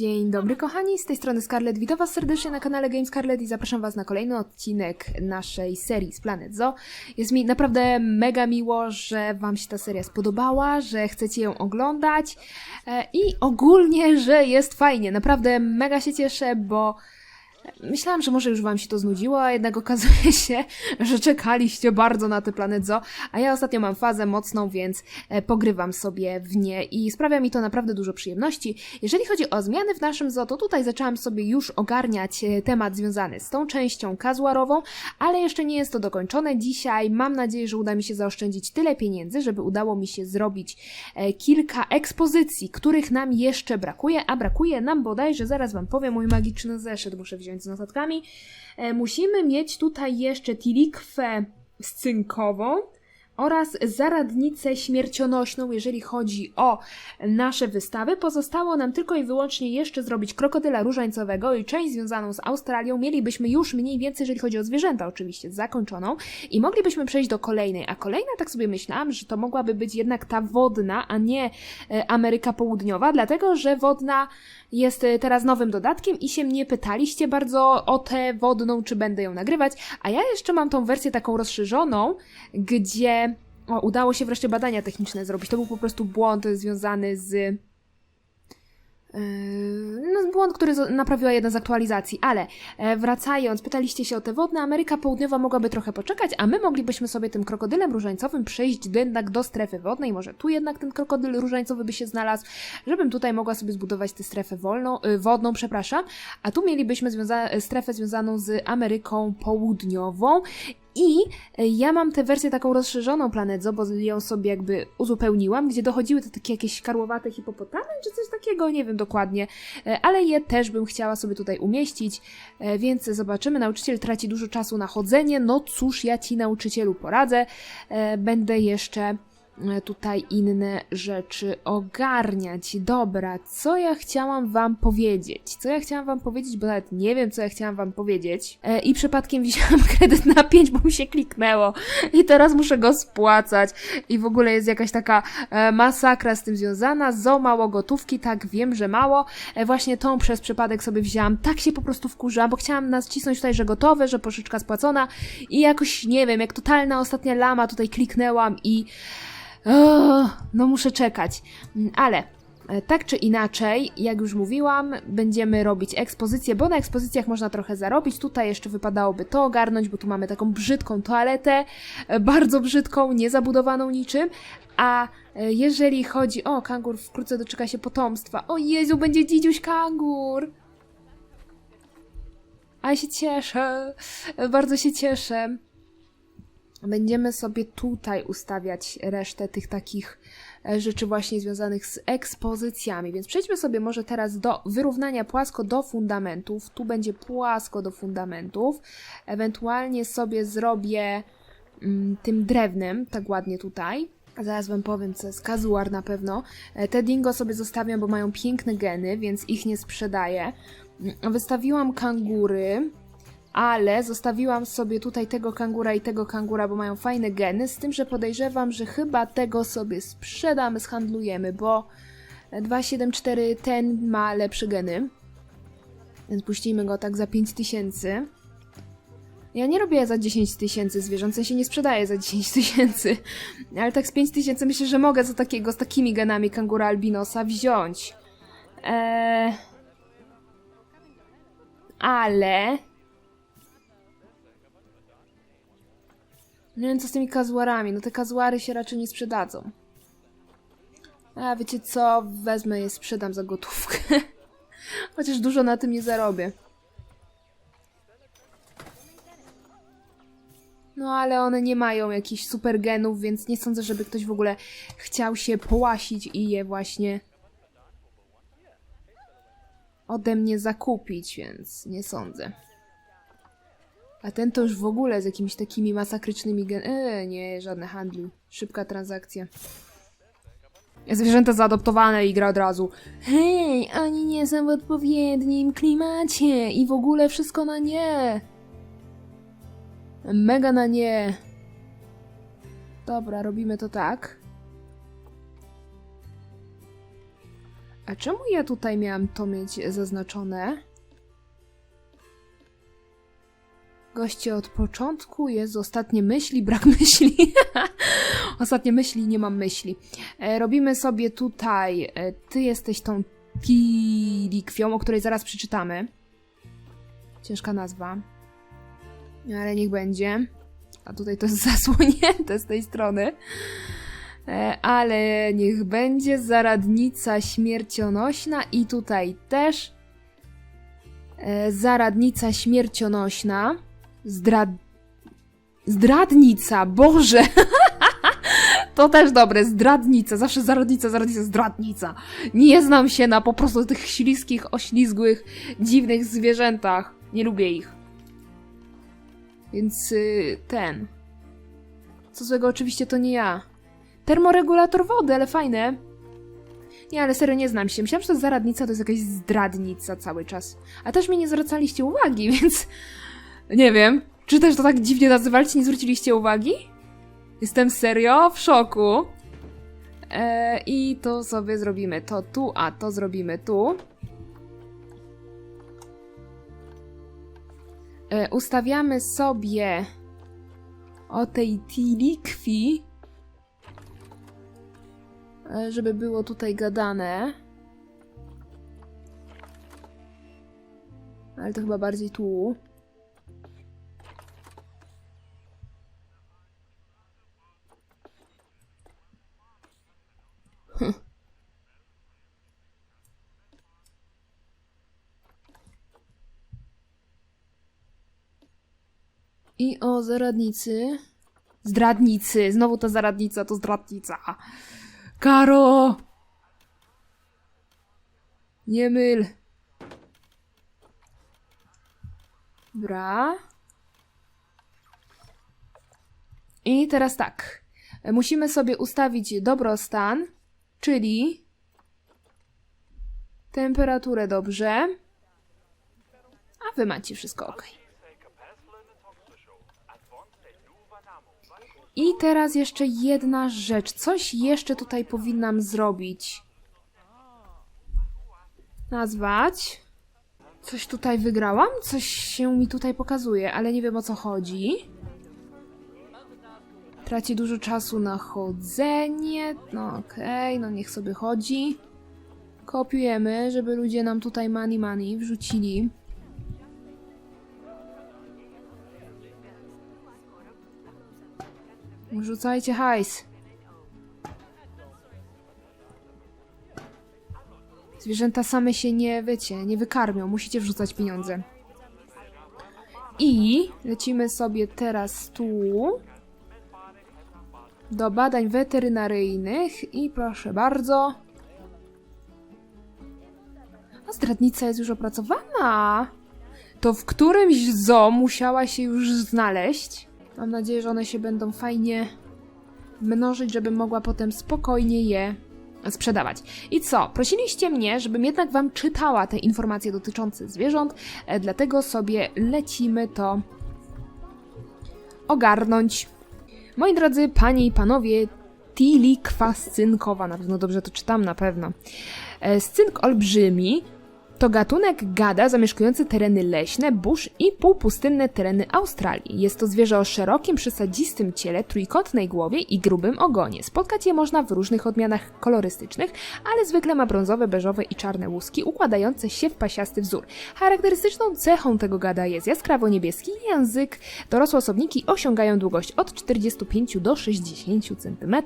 Dzień dobry kochani, z tej strony Scarlett. Witam was serdecznie na kanale Game Scarlett i zapraszam was na kolejny odcinek naszej serii z Planet Zoo. Jest mi naprawdę mega miło, że wam się ta seria spodobała, że chcecie ją oglądać e, i ogólnie, że jest fajnie. Naprawdę mega się cieszę, bo Myślałam, że może już wam się to znudziło, a jednak okazuje się, że czekaliście bardzo na tę Planet Zoo, a ja ostatnio mam fazę mocną, więc e, pogrywam sobie w nie i sprawia mi to naprawdę dużo przyjemności. Jeżeli chodzi o zmiany w naszym zoo, to tutaj zaczęłam sobie już ogarniać e, temat związany z tą częścią kazuarową, ale jeszcze nie jest to dokończone. Dzisiaj mam nadzieję, że uda mi się zaoszczędzić tyle pieniędzy, żeby udało mi się zrobić e, kilka ekspozycji, których nam jeszcze brakuje, a brakuje nam bodajże, zaraz wam powiem, mój magiczny zeszyt muszę wziąć z notatkami. E, musimy mieć tutaj jeszcze tilikwę scynkową oraz zaradnicę śmiercionośną, jeżeli chodzi o nasze wystawy. Pozostało nam tylko i wyłącznie jeszcze zrobić krokodyla różańcowego i część związaną z Australią. Mielibyśmy już mniej więcej, jeżeli chodzi o zwierzęta oczywiście, zakończoną i moglibyśmy przejść do kolejnej. A kolejna, tak sobie myślałam, że to mogłaby być jednak ta wodna, a nie e, Ameryka Południowa, dlatego że wodna jest e, teraz nowym dodatkiem i się mnie pytaliście bardzo o tę wodną, czy będę ją nagrywać, a ja jeszcze mam tą wersję taką rozszerzoną, gdzie o, udało się wreszcie badania techniczne zrobić. To był po prostu błąd związany z Yy, No, błąd, który naprawiła jedna z aktualizacji, ale e, wracając, pytaliście się o te wodne, Ameryka Południowa mogłaby trochę poczekać, a my moglibyśmy sobie tym krokodylem różańcowym przejść jednak do strefy wodnej, może tu jednak ten krokodyl różańcowy by się znalazł, żebym tutaj mogła sobie zbudować tę strefę wolną, y, wodną, przepraszam, a tu mielibyśmy związa- strefę związaną z Ameryką Południową i e, ja mam tę wersję taką rozszerzoną Planet Zoo, bo ją sobie jakby uzupełniłam, gdzie dochodziły te takie jakieś karłowate hipopotamy, czy coś takiego, nie wiem dokładnie, E, ale je też bym chciała sobie tutaj umieścić, e, więc zobaczymy. Nauczyciel traci dużo czasu na chodzenie, no cóż, ja ci nauczycielu poradzę. Będę jeszcze tutaj inne rzeczy ogarniać. Dobra, co ja chciałam wam powiedzieć? Co ja chciałam wam powiedzieć, bo nawet nie wiem, co ja chciałam wam powiedzieć. E, I przypadkiem wzięłam kredyt na 5, bo mi się kliknęło. I teraz muszę go spłacać. I w ogóle jest jakaś taka e, masakra z tym związana. Zo mało gotówki, tak wiem, że mało. E, właśnie tą przez przypadek sobie wzięłam. Tak się po prostu wkurzyłam, bo chciałam nacisnąć tutaj, że gotowe, że pożyczka spłacona. I jakoś, nie wiem, jak totalna ostatnia lama tutaj kliknęłam i... O, no muszę czekać. Ale e, tak czy inaczej, jak już mówiłam, będziemy robić ekspozycję, bo na ekspozycjach można trochę zarobić. Tutaj jeszcze wypadałoby to ogarnąć, bo tu mamy taką brzydką toaletę, e, bardzo brzydką, niezabudowaną niczym. A e, jeżeli chodzi o kangur, wkrótce doczeka się potomstwa. O Jezu, będzie dzidziuś kangur! A ja się cieszę, bardzo się cieszę. Będziemy sobie tutaj ustawiać resztę tych takich e, rzeczy właśnie związanych z ekspozycjami. Więc przejdźmy sobie może teraz do wyrównania płasko do fundamentów. Tu będzie płasko do fundamentów. Ewentualnie sobie zrobię mm, tym drewnem, tak ładnie tutaj. Zaraz wam powiem, co jest kazuar na pewno. E, Te dingo sobie zostawiam, bo mają piękne geny, więc ich nie sprzedaję. Mm, Wystawiłam kangury, ale zostawiłam sobie tutaj tego kangura i tego kangura, bo mają fajne geny, z tym, że podejrzewam, że chyba tego sobie sprzedamy, zhandlujemy, bo 274 ten ma lepsze geny. Więc puścimy go tak za 5000. Ja nie robię za 10 tysięcy zwierząt, w sensie nie sprzedaję za 10 tysięcy, ale tak z 5 tysięcy myślę, że mogę za takiego, z takimi genami kangura albinosa wziąć. Eee... Ale... Nie wiem co z tymi kazuarami. No te kazuary się raczej nie sprzedadzą. A wiecie co? Wezmę je, sprzedam za gotówkę. Chociaż dużo na tym nie zarobię. No ale one nie mają jakichś super genów, więc nie sądzę, żeby ktoś w ogóle chciał się połasić i je właśnie ode mnie zakupić, więc nie sądzę. A ten to już w ogóle z jakimiś takimi masakrycznymi gen... Eee, nie, żadne handlu. Szybka transakcja. Zwierzęta zaadoptowane i gra od razu. Hej, oni nie są w odpowiednim klimacie i w ogóle wszystko na nie. Mega na nie. Dobra, robimy to tak. A czemu ja tutaj miałam to mieć zaznaczone? Goście od początku jest ostatnie myśli, brak myśli. ostatnie myśli, nie mam myśli. E, robimy sobie tutaj. E, ty jesteś tą Tilikwią, o której zaraz przeczytamy. Ciężka nazwa. Ale niech będzie. A tutaj to jest zasłonięte z tej strony. E, ale niech będzie zaradnica śmiercionośna i tutaj też zaradnica śmiercionośna. Zdrad... Zdradnica, Boże! to też dobre, zdradnica, zawsze zaradnica, zaradnica, zdradnica. Nie znam się na po prostu tych śliskich, oślizgłych, dziwnych zwierzętach. Nie lubię ich. Więc y, ten. Co złego, oczywiście to nie ja. Termoregulator wody, ale fajne. Nie, ale serio nie znam się. Myślałam, że to zaradnica to jest jakaś zdradnica cały czas. A też mi nie zwracaliście uwagi, więc nie wiem. Czy też to tak dziwnie nazywaliście, nie zwróciliście uwagi? Jestem serio w szoku. E, I to sobie zrobimy to tu, a to zrobimy tu. E, ustawiamy sobie o tej tilikwi, e, żeby było tutaj gadane. Ale to chyba bardziej tu. I o zaradnicy. Zdradnicy. Znowu ta zaradnica to zdradnica. Karo! Nie myl. Dobra. I teraz tak. Musimy sobie ustawić dobrostan, czyli temperaturę dobrze. A wy macie wszystko ok. I teraz jeszcze jedna rzecz. Coś jeszcze tutaj powinnam zrobić. Nazwać. Coś tutaj wygrałam? Coś się mi tutaj pokazuje, ale nie wiem o co chodzi. Traci dużo czasu na chodzenie. No okej, no niech sobie chodzi. Kopiujemy, żeby ludzie nam tutaj money money wrzucili. Rzucajcie hajs. Zwierzęta same się nie, wiecie, nie wykarmią. Musicie wrzucać pieniądze. I lecimy sobie teraz tu do badań weterynaryjnych i proszę bardzo. A zdradnica jest już opracowana. To w którymś zoo musiała się już znaleźć. Mam nadzieję, że one się będą fajnie mnożyć, żebym mogła potem spokojnie je sprzedawać. I co? Prosiliście mnie, żebym jednak Wam czytała te informacje dotyczące zwierząt, e, dlatego sobie lecimy to ogarnąć. Moi drodzy panie i panowie, Tilikwa scynkowa, na pewno dobrze to czytam, na pewno. E, Scynk olbrzymi to gatunek gada zamieszkujący tereny leśne, burz i półpustynne tereny Australii. Jest to zwierzę o szerokim, przesadzistym ciele, trójkątnej głowie i grubym ogonie. Spotkać je można w różnych odmianach kolorystycznych, ale zwykle ma brązowe, beżowe i czarne łuski układające się w pasiasty wzór. Charakterystyczną cechą tego gada jest jaskrawo-niebieski język. Dorosłe osobniki osiągają długość od 45 do 60 cm.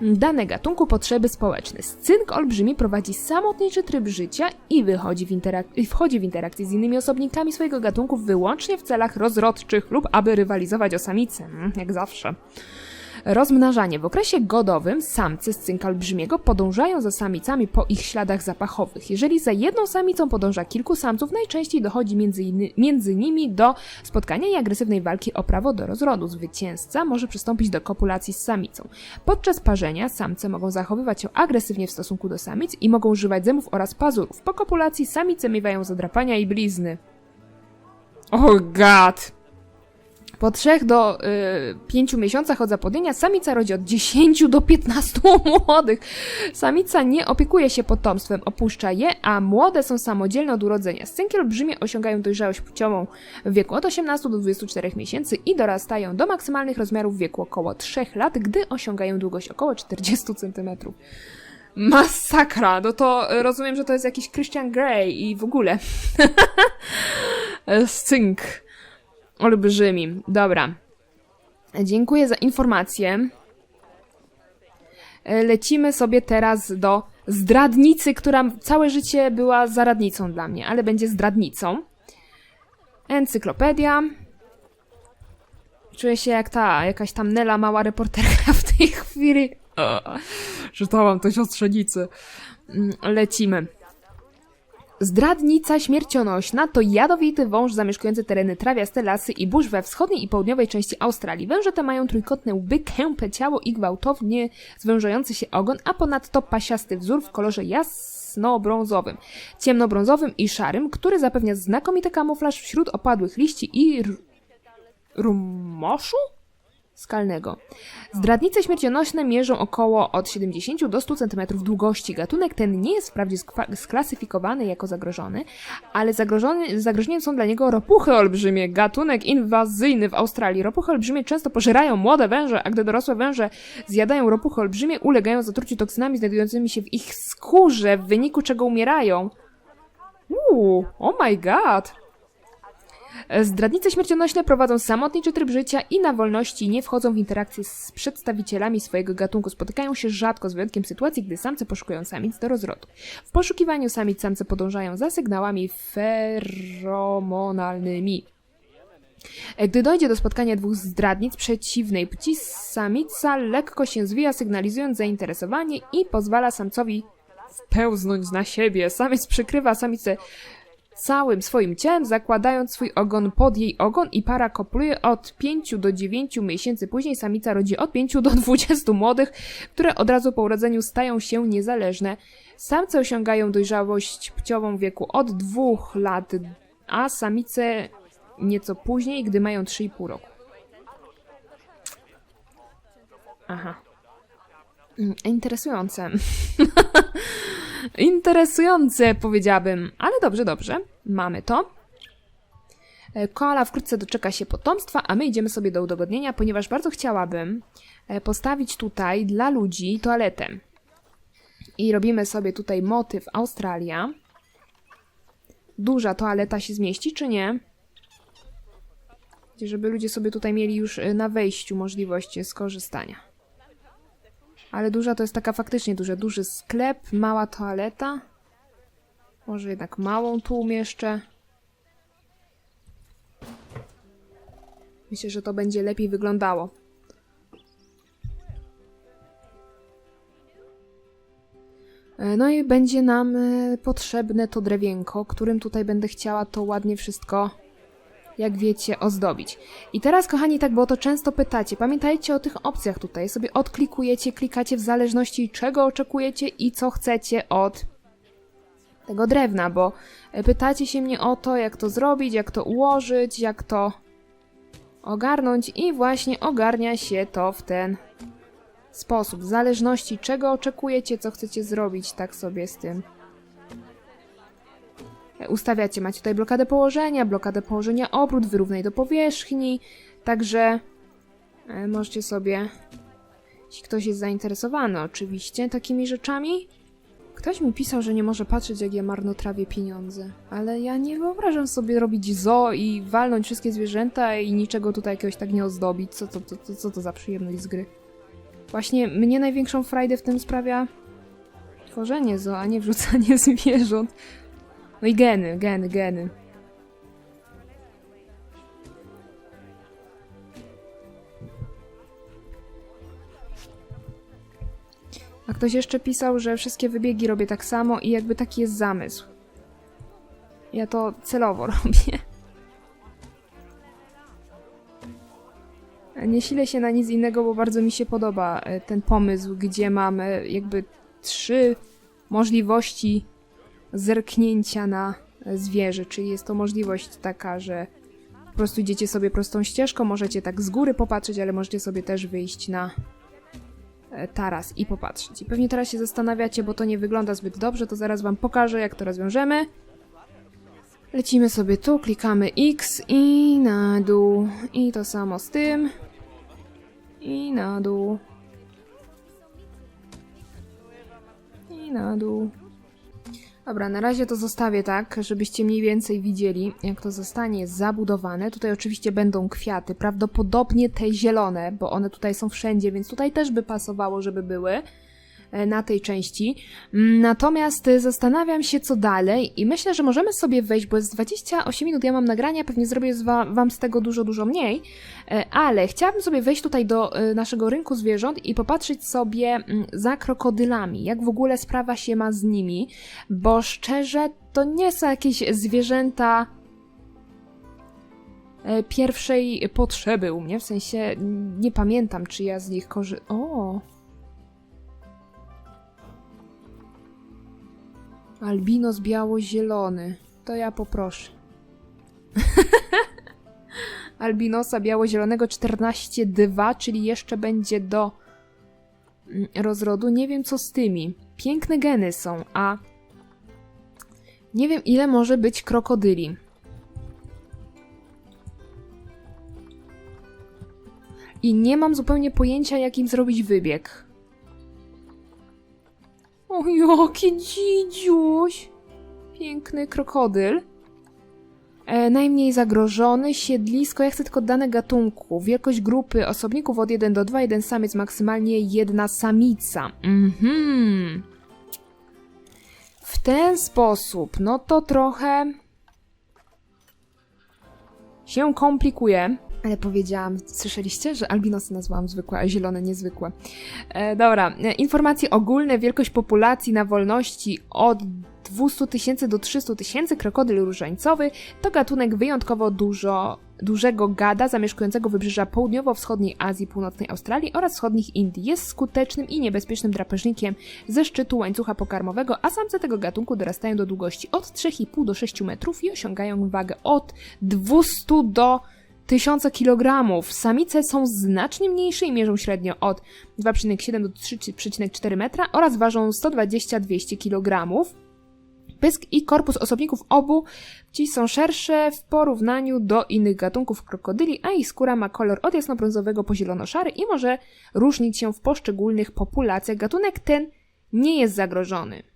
Dane gatunku potrzeby społeczne. Scynk olbrzymi prowadzi samotniczy tryb życia i wychodzi w interak- wchodzi w interakcję z innymi osobnikami swojego gatunku wyłącznie w celach rozrodczych lub aby rywalizować o samice, mm, jak zawsze. Rozmnażanie. W okresie godowym samcy z cynka olbrzymiego podążają za samicami po ich śladach zapachowych. Jeżeli za jedną samicą podąża kilku samców, najczęściej dochodzi między, inny, między nimi do spotkania i agresywnej walki o prawo do rozrodu. Zwycięzca może przystąpić do kopulacji z samicą. Podczas parzenia samce mogą zachowywać się agresywnie w stosunku do samic i mogą używać zębów oraz pazurów. Po kopulacji samice miewają zadrapania i blizny. Oh god! Po 3 do 5 miesiącach od zapłodnienia samica rodzi od 10 do 15 młodych. Samica nie opiekuje się potomstwem, opuszcza je, a młode są samodzielne od urodzenia. Scynki olbrzymie osiągają dojrzałość płciową w wieku od 18 do 24 miesięcy i dorastają do maksymalnych rozmiarów w wieku około 3 lat, gdy osiągają długość około 40 cm. Masakra! No to rozumiem, że to jest jakiś Christian Grey i w ogóle. Scynk. Olbrzymi. Dobra. Dziękuję za informację. E, Lecimy sobie teraz do zdradnicy, która całe życie była zaradnicą dla mnie, ale będzie zdradnicą. Encyklopedia. Czuję się jak ta, jakaś tam Nela, mała reporterka w tej chwili. O, czytałam to siostrzenicy. Mm, Lecimy. Zdradnica śmiercionośna to jadowity wąż zamieszkujący tereny trawiaste, lasy i burz we wschodniej i południowej części Australii. Węże te mają trójkątne łby, kępe ciało i gwałtownie zwężający się ogon, a ponadto pasiasty wzór w kolorze jasno-brązowym, ciemnobrązowym i szarym, który zapewnia znakomity kamuflaż wśród opadłych liści i rumoszu skalnego. Zdradnice śmiercionośne mierzą około od 70 do 100 cm długości. Gatunek ten nie jest wprawdzie sklasyfikowany jako zagrożony, ale zagrożeniem są dla niego ropuchy olbrzymie. Gatunek inwazyjny w Australii. Ropuchy olbrzymie często pożerają młode węże, a gdy dorosłe węże zjadają ropuchy olbrzymie, ulegają zatruciu toksynami znajdującymi się w ich skórze, w wyniku czego umierają. Uuu, oh my god! Zdradnice śmiercionośne prowadzą samotniczy tryb życia i na wolności nie wchodzą w interakcje z przedstawicielami swojego gatunku. Spotykają się rzadko, z wyjątkiem sytuacji, gdy samce poszukują samic do rozrodu. W poszukiwaniu samic samce podążają za sygnałami feromonalnymi. Gdy dojdzie do spotkania dwóch zdradnic przeciwnej płci, samica lekko się zwija, sygnalizując zainteresowanie i pozwala samcowi wpełznąć na siebie. Samiec przykrywa samicę całym swoim ciałem, zakładając swój ogon pod jej ogon i para kopluje od 5 do 9 miesięcy później. Samica rodzi od 5 do 20 młodych, które od razu po urodzeniu stają się niezależne. Samce osiągają dojrzałość płciową w wieku od 2 lat, a samice nieco później, gdy mają 3,5 roku. Aha. Mm, Interesujące. Interesujące, powiedziałabym. Ale dobrze, dobrze. Mamy to. E, Koala wkrótce doczeka się potomstwa, a my idziemy sobie do udogodnienia, ponieważ bardzo chciałabym e, postawić tutaj dla ludzi toaletę. I robimy sobie tutaj motyw Australia. Duża toaleta się zmieści, czy nie? Żeby ludzie sobie tutaj mieli już e, na wejściu możliwość skorzystania. Ale duża to jest taka faktycznie duża. Duży sklep, mała toaleta. Może jednak małą tu umieszczę. Myślę, że to będzie lepiej wyglądało. E, No i będzie nam e, potrzebne to drewienko, którym tutaj będę chciała to ładnie wszystko, jak wiecie, ozdobić. I teraz, kochani, tak, bo to często pytacie, pamiętajcie o tych opcjach tutaj. Sobie odklikujecie, klikacie w zależności czego oczekujecie i co chcecie od tego drewna, bo e, pytacie się mnie o to, jak to zrobić, jak to ułożyć, jak to ogarnąć i właśnie ogarnia się to w ten sposób. W zależności czego oczekujecie, co chcecie zrobić, tak sobie z tym ustawiacie. Macie tutaj blokadę położenia, blokadę położenia obrót, wyrównaj do powierzchni, także e, możecie sobie, jeśli ktoś jest zainteresowany oczywiście takimi rzeczami, Ktoś mi pisał, że nie może patrzeć, jak ja marnotrawię pieniądze. Ale ja nie wyobrażam sobie robić zo i walnąć wszystkie zwierzęta i niczego tutaj jakiegoś tak nie ozdobić. Co to, to, to, co to za przyjemność z gry? Właśnie mnie największą frajdę w tym sprawia tworzenie zo, a nie wrzucanie zwierząt. No i geny, geny, geny. A ktoś jeszcze pisał, że wszystkie wybiegi robię tak samo i jakby taki jest zamysł. Ja to celowo robię. Nie silę się na nic innego, bo bardzo mi się podoba e, ten pomysł, gdzie mamy jakby trzy możliwości zerknięcia na zwierzę. Czyli jest to możliwość taka, że Po prostu idziecie sobie prostą ścieżką, możecie tak z góry popatrzeć, ale możecie sobie też wyjść na e, taras i popatrzeć. I pewnie teraz się zastanawiacie, bo to nie wygląda zbyt dobrze, to zaraz wam pokażę, jak to rozwiążemy. Lecimy sobie tu, klikamy X i na dół. I to samo z tym. I na dół. I na dół. Dobra, na razie to zostawię tak, żebyście mniej więcej widzieli, jak to zostanie zabudowane. Tutaj oczywiście będą kwiaty, prawdopodobnie te zielone, bo one tutaj są wszędzie, więc tutaj też by pasowało, żeby były na tej części. Mm, Natomiast e, zastanawiam się, co dalej i myślę, że możemy sobie wejść, bo jest 28 minut, ja mam nagrania, pewnie zrobię wam z tego dużo, dużo mniej, e, ale chciałabym sobie wejść tutaj do e, naszego rynku zwierząt i popatrzeć sobie mm, za krokodylami, jak w ogóle sprawa się ma z nimi, bo szczerze to nie są jakieś zwierzęta e, pierwszej potrzeby u mnie, w sensie nie pamiętam, czy ja z nich korzy... O! Albinos biało-zielony. To ja poproszę. Albinosa biało-zielonego 14-2, czyli jeszcze będzie do mm, rozrodu. Nie wiem co z tymi. Piękne geny są, a nie wiem ile może być krokodyli. I nie mam zupełnie pojęcia, jak im zrobić wybieg. O, jaki dzidziuś! Piękny krokodyl. E, najmniej zagrożony, siedlisko, ja chcę tylko dane gatunku. Wielkość grupy osobników od 1 do 2, jeden samiec, maksymalnie jedna samica. Mhm. W ten sposób, no to trochę się komplikuje. Ale powiedziałam, słyszeliście, że albinosy nazwałam zwykłe, a zielone niezwykłe. E, dobra, e, informacje ogólne, wielkość populacji na wolności od 200 tysięcy do 300 tysięcy, krokodyl różańcowy to gatunek wyjątkowo dużo, dużego gada zamieszkującego wybrzeża południowo-wschodniej Azji, północnej Australii oraz wschodnich Indii. Jest skutecznym i niebezpiecznym drapieżnikiem ze szczytu łańcucha pokarmowego, a samce tego gatunku dorastają do długości od 3,5 do 6 metrów i osiągają wagę od 200 do 1000 kg. Samice są znacznie mniejsze i mierzą średnio od 2,7 do 3,4 metra oraz ważą 120-200 kg. Pysk i korpus osobników obu ci są szersze w porównaniu do innych gatunków krokodyli, a ich skóra ma kolor od jasnobrązowego po zielono-szary i może różnić się w poszczególnych populacjach. Gatunek ten nie jest zagrożony.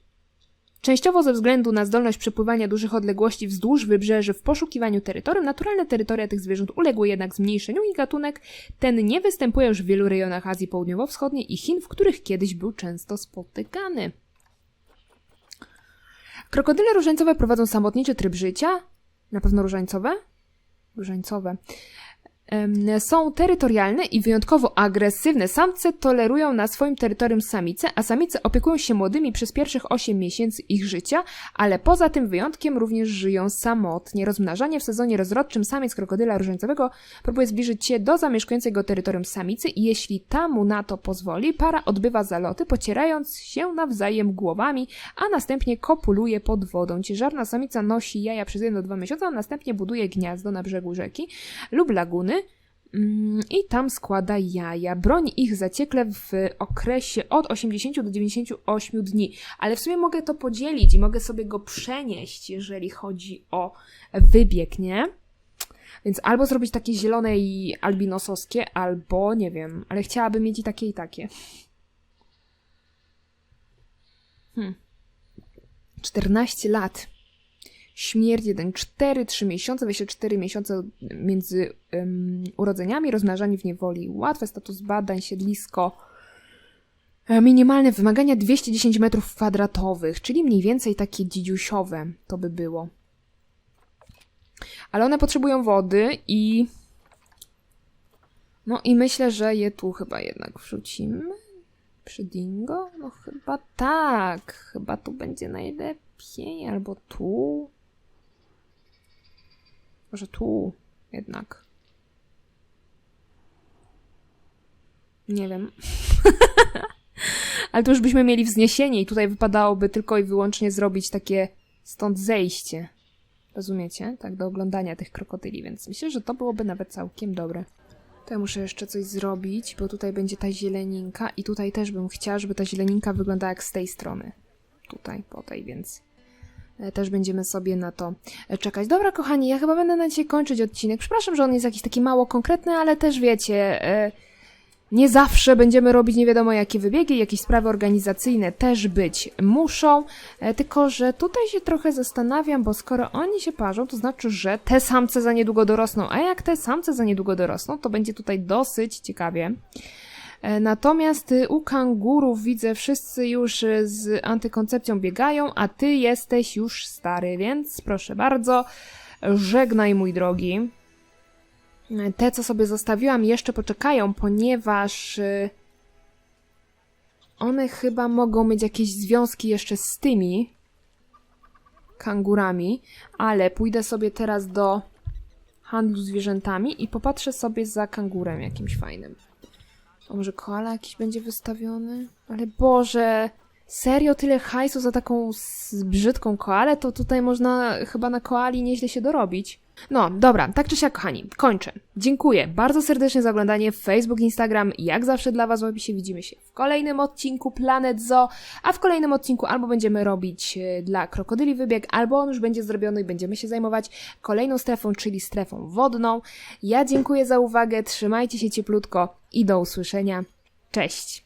Częściowo ze względu na zdolność przepływania dużych odległości wzdłuż wybrzeży w poszukiwaniu terytorium, naturalne terytoria tych zwierząt uległy jednak zmniejszeniu i gatunek ten nie występuje już w wielu rejonach Azji Południowo-Wschodniej i Chin, w których kiedyś był często spotykany. Krokodyle różańcowe prowadzą samotniczy tryb życia. Na pewno różańcowe? Różańcowe. Są terytorialne i wyjątkowo agresywne. Samce tolerują na swoim terytorium samice, a samice opiekują się młodymi przez pierwszych 8 miesięcy ich życia, ale poza tym wyjątkiem również żyją samotnie. Rozmnażanie w sezonie rozrodczym samiec krokodyla różańcowego próbuje zbliżyć się do zamieszkującej go terytorium samicy i jeśli ta mu na to pozwoli, para odbywa zaloty, pocierając się nawzajem głowami, a następnie kopuluje pod wodą. Ciężarna samica nosi jaja przez 1 do 2 miesiące, a następnie buduje gniazdo na brzegu rzeki lub laguny, I tam składa jaja. Broni ich zaciekle w okresie od 80 do 98 dni. Ale w sumie mogę to podzielić i mogę sobie go przenieść, jeżeli chodzi o wybieg, nie? Więc albo zrobić takie zielone i albinosowskie, albo nie wiem, ale chciałabym mieć i takie i takie. Hmm. 14 lat. Śmierć 1, 4, 3 miesiące, 24 miesiące między um, urodzeniami, rozmnażanie w niewoli, łatwy status badań, siedlisko, e, minimalne wymagania 210 metrów kwadratowych, czyli mniej więcej takie dzidziusiowe to by było. Ale one potrzebują wody i no i myślę, że je tu chyba jednak wrzucimy. Przy dingo? No chyba tak. Chyba tu będzie najlepiej, albo tu. Może tu jednak. Nie wiem. Ale tu już byśmy mieli wzniesienie i tutaj wypadałoby tylko i wyłącznie zrobić takie stąd zejście. Rozumiecie? Tak, do oglądania tych krokodyli, więc myślę, że to byłoby nawet całkiem dobre. To ja muszę jeszcze coś zrobić, bo tutaj będzie ta zieleninka i tutaj też bym chciała, żeby ta zieleninka wyglądała jak z tej strony. Tutaj, po tej, więc też będziemy sobie na to e, czekać. Dobra, kochani, ja chyba będę na dzisiaj kończyć odcinek. Przepraszam, że on jest jakiś taki mało konkretny, ale też wiecie, e, nie zawsze będziemy robić nie wiadomo jakie wybiegi, jakieś sprawy organizacyjne też być muszą, e, tylko że tutaj się trochę zastanawiam, bo skoro oni się parzą, to znaczy, że te samce za niedługo dorosną, a jak te samce za niedługo dorosną, to będzie tutaj dosyć ciekawie. E, Natomiast u kangurów widzę wszyscy już y, z antykoncepcją biegają, a ty jesteś już stary, więc proszę bardzo, żegnaj mój drogi. E, Te, co sobie zostawiłam, jeszcze poczekają, ponieważ one chyba mogą mieć jakieś związki jeszcze z tymi kangurami, ale pójdę sobie teraz do handlu zwierzętami i popatrzę sobie za kangurem jakimś fajnym. A może koala jakiś będzie wystawiony? Ale Boże, serio tyle hajsu za taką brzydką koalę? To tutaj można chyba na koali nieźle się dorobić. No, dobra, tak czy siak, kochani, kończę. Dziękuję bardzo serdecznie za oglądanie Facebook, Instagram. Jak zawsze dla Was w opisie widzimy się w kolejnym odcinku Planet Zoo, a w kolejnym odcinku albo będziemy robić e, dla krokodyli wybieg, albo on już będzie zrobiony i będziemy się zajmować kolejną strefą, czyli strefą wodną. Ja dziękuję za uwagę, trzymajcie się cieplutko i do usłyszenia. Cześć!